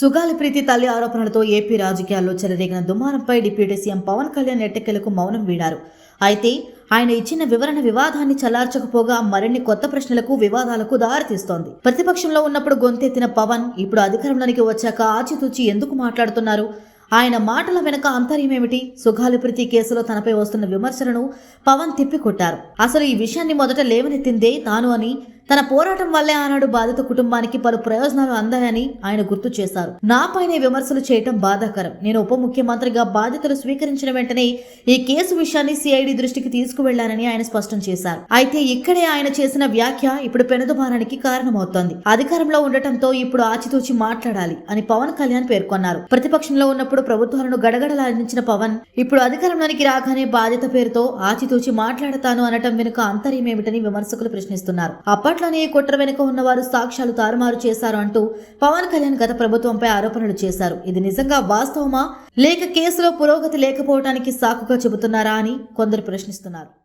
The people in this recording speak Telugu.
సుగాలి ప్రీతి తల్లి ఆరోపణలతో ఏపీ రాజకీయాల్లో చెలరేగిన దుమారంపై డిప్యూటీ సీఎం పవన్ కళ్యాణ్ ఎట్టకెలకు మౌనం వీడారు. అయితే ఆయన ఇచ్చిన వివరణ వివాదాన్ని చల్లార్చకపోగా మరిన్ని కొత్త ప్రశ్నలకు వివాదాలకు దారితీస్తోంది. ప్రతిపక్షంలో ఉన్నప్పుడు గొంతెత్తిన పవన్ ఇప్పుడు అధికారంలోనికి వచ్చాక ఆచితూచి ఎందుకు మాట్లాడుతున్నారు? ఆయన మాటల వెనుక అంతర్యమేమిటి సుగాలి ప్రీతి కేసులో తనపై వస్తున్న విమర్శలను పవన్ తిప్పికొట్టారు. అసలు ఈ విషయాన్ని మొదట లేవనెత్తిందే తాను అని తన పోరాటం వల్లే ఆనాడు బాధిత కుటుంబానికి పలు ప్రయోజనాలు అందాయని ఆయన గుర్తు చేశారు. నాపైనే విమర్శలు చేయటం బాధాకరం. నేను ఉప ముఖ్యమంత్రిగా బాధ్యతలు స్వీకరించిన వెంటనే ఈ కేసు విషయాన్ని సిఐడి దృష్టికి తీసుకువెళ్ళానని ఆయన స్పష్టం చేశారు. అయితే ఇక్కడే ఆయన చేసిన వ్యాఖ్య ఇప్పుడు పెనుదుమారానికి కారణమవుతోంది. అధికారంలో ఉండటంతో ఇప్పుడు ఆచితూచి మాట్లాడాలి అని పవన్ కళ్యాణ్ పేర్కొన్నారు. ప్రతిపక్షంలో ఉన్నప్పుడు ప్రభుత్వాలను గడగడలాడించిన పవన్ ఇప్పుడు అధికారంలోనికి రాగానే బాధ్యత పేరుతో ఆచితూచి మాట్లాడతాను అనటం వెనుక అంతర్యమేమిటని విమర్శకులు ప్రశ్నిస్తున్నారు. అప్పటి ఈ కుట్ర వెనుక ఉన్నవారు సాక్ష్యాలు తారుమారు చేశారు అంటూ పవన్ కళ్యాణ్ గత ప్రభుత్వంపై ఆరోపణలు చేశారు. ఇది నిజంగా వాస్తవమా? లేక కేసులో పురోగతి లేకపోవడానికి సాకుగా చెబుతున్నారా అని కొందరు ప్రశ్నిస్తున్నారు.